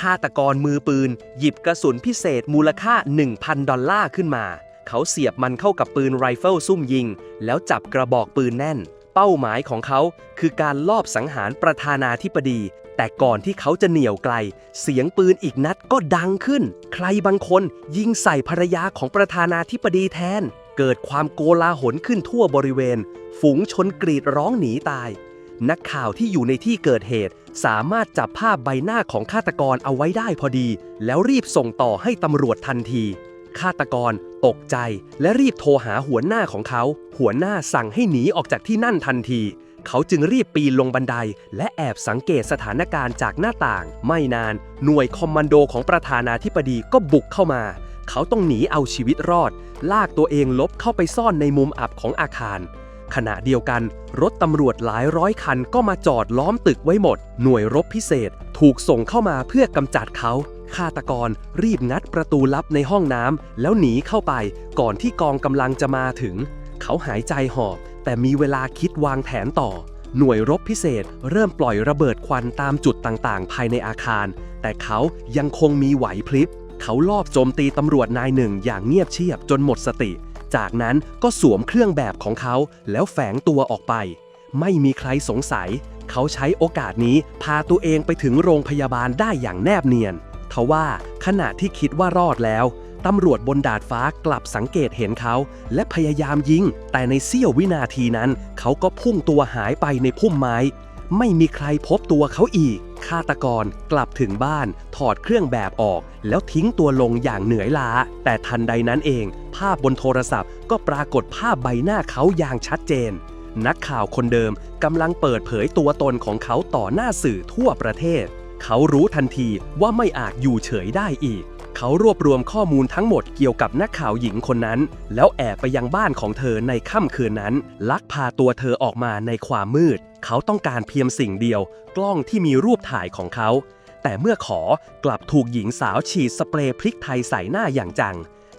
ฆาตกรมือปืน หยิบกระสุนพิเศษมูลค่า 1,000 ดอลลาร์ขึ้นมา เขาเสียบมันเข้ากับปืนไรเฟิลซุ่มยิง แล้วจับกระบอกปืนแน่น เป้าหมายของเขาคือการลอบสังหารประธานาธิบดี แต่ก่อนที่เขาจะเหนี่ยวไกล เสียงปืนอีกนัดก็ดังขึ้น ใครบางคนยิงใส่ภรรยาของประธานาธิบดีแทน เกิดความโกลาหลขึ้นทั่วบริเวณ ฝูงชนกรีดร้องหนีตาย นักข่าวที่อยู่ในที่เกิดเหตุ สามารถจับภาพใบหน้าของฆาตกรเอาไว้ได้พอดี แล้วรีบส่งต่อให้ตำรวจทันที ฆาตกร ตกใจ และรีบโทรหาหัวหน้าของเขา หัวหน้าสั่งให้หนีออกจากที่นั่นทันที เขาจึงรีบปีนลงบันได และแอบสังเกตสถานการณ์จากหน้าต่าง ไม่นาน หน่วยคอมมานโดของประธานาธิบดีก็บุกเข้ามา เขาต้องหนีเอาชีวิตรอด ลากตัวเองลบเข้าไปซ่อนในมุมอับของอาคาร ขณะเดียวกัน รถตำรวจหลายร้อยคันก็มาจอดล้อมตึกไว้หมด หน่วยรบพิเศษถูกส่งเข้ามาเพื่อกำจัดเขาฆาตกรรีบงัดประตูลับในห้องน้ำแล้วหนีเข้าไป ก่อนที่กองกำลังจะมาถึง เขาหายใจหอบ แต่มีเวลาคิดวางแผนต่อ หน่วยรบพิเศษ เริ่มปล่อยระเบิดควันตามจุดต่างๆ ภายในอาคาร แต่เขายังคงมีไหวพริบ เขาลอบโจมตีตำรวจนายหนึ่งอย่างเงียบเชียบจนหมดสติ จากนั้นก็สวมเครื่องแบบของเขาแล้วแฝงตัวออกไป ไม่มีใครสงสัย เขาใช้โอกาสนี้พาตัวเองไปถึงโรงพยาบาลได้อย่างแนบเนียนทว่าขณะที่คิดว่ารอดแล้วตำรวจบนดาดฟ้ากลับสังเกตเห็นเขา และพยายามยิง แต่ในเสี้ยววินาทีนั้น เขาก็พุ่งตัวหายไปในพุ่มไม้ ไม่มีใครพบตัวเขาอีก ฆาตกรกลับถึงบ้าน ถอดเครื่องแบบออก แล้วทิ้งตัวลงอย่างเหนื่อยล้า แต่ทันใดนั้นเอง ภาพบนโทรศัพท์ก็ปรากฏภาพใบหน้าเขาอย่างชัดเจน นักข่าวคนเดิมกำลังเปิดเผยตัวตนของเขาต่อหน้าสื่อทั่วประเทศ เขารู้ทันทีว่าไม่อาจอยู่เฉยได้อีกเขารวบรวมข้อมูลทั้งหมดเกี่ยวกับนักข่าวหญิงคนนั้น แล้วแอบไปยังบ้านของเธอในค่ำคืนนั้น ลักพาตัวเธอออกมาในความมืด เขาต้องการเพียงสิ่งเดียว กล้องที่มีรูปถ่ายของเขา แต่เมื่อขอกลับถูกหญิงสาวฉีดสเปรย์พริกไทยใส่หน้าอย่างจัง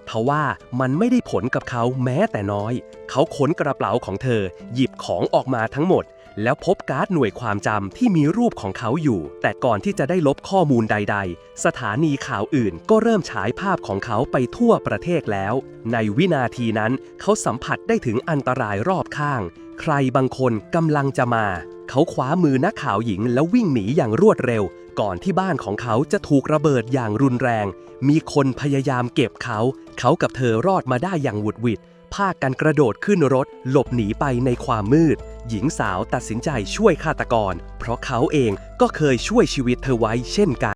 ทว่ามันไม่ได้ผลกับเขาแม้แต่น้อย เขาค้นกระเป๋าของเธอ หยิบของออกมาทั้งหมด แล้วพบการ์ดหน่วยความจำที่มีรูปของเขาอยู่ แต่ก่อนที่จะได้ลบข้อมูลใด ๆ สถานีข่าวอื่นก็เริ่มฉายภาพของเขาไปทั่วประเทศแล้ว ในวินาทีนั้นเขาสัมผัสได้ถึงอันตรายรอบข้าง ใครบางคนกำลังจะมา เขาคว้ามือนักข่าวหญิงแล้ววิ่งหนีอย่างรวดเร็ว ก่อนที่บ้านของเขาจะถูกระเบิดอย่างรุนแรง มีคนพยายามเก็บเขา เขากับเธอรอดมาได้อย่างหวุดหวิดพากันกระโดดขึ้นรถ หลบหนีไปในความมืด หญิงสาวตัดสินใจช่วยฆาตกร เพราะเขาเองก็เคยช่วยชีวิตเธอไว้เช่นกัน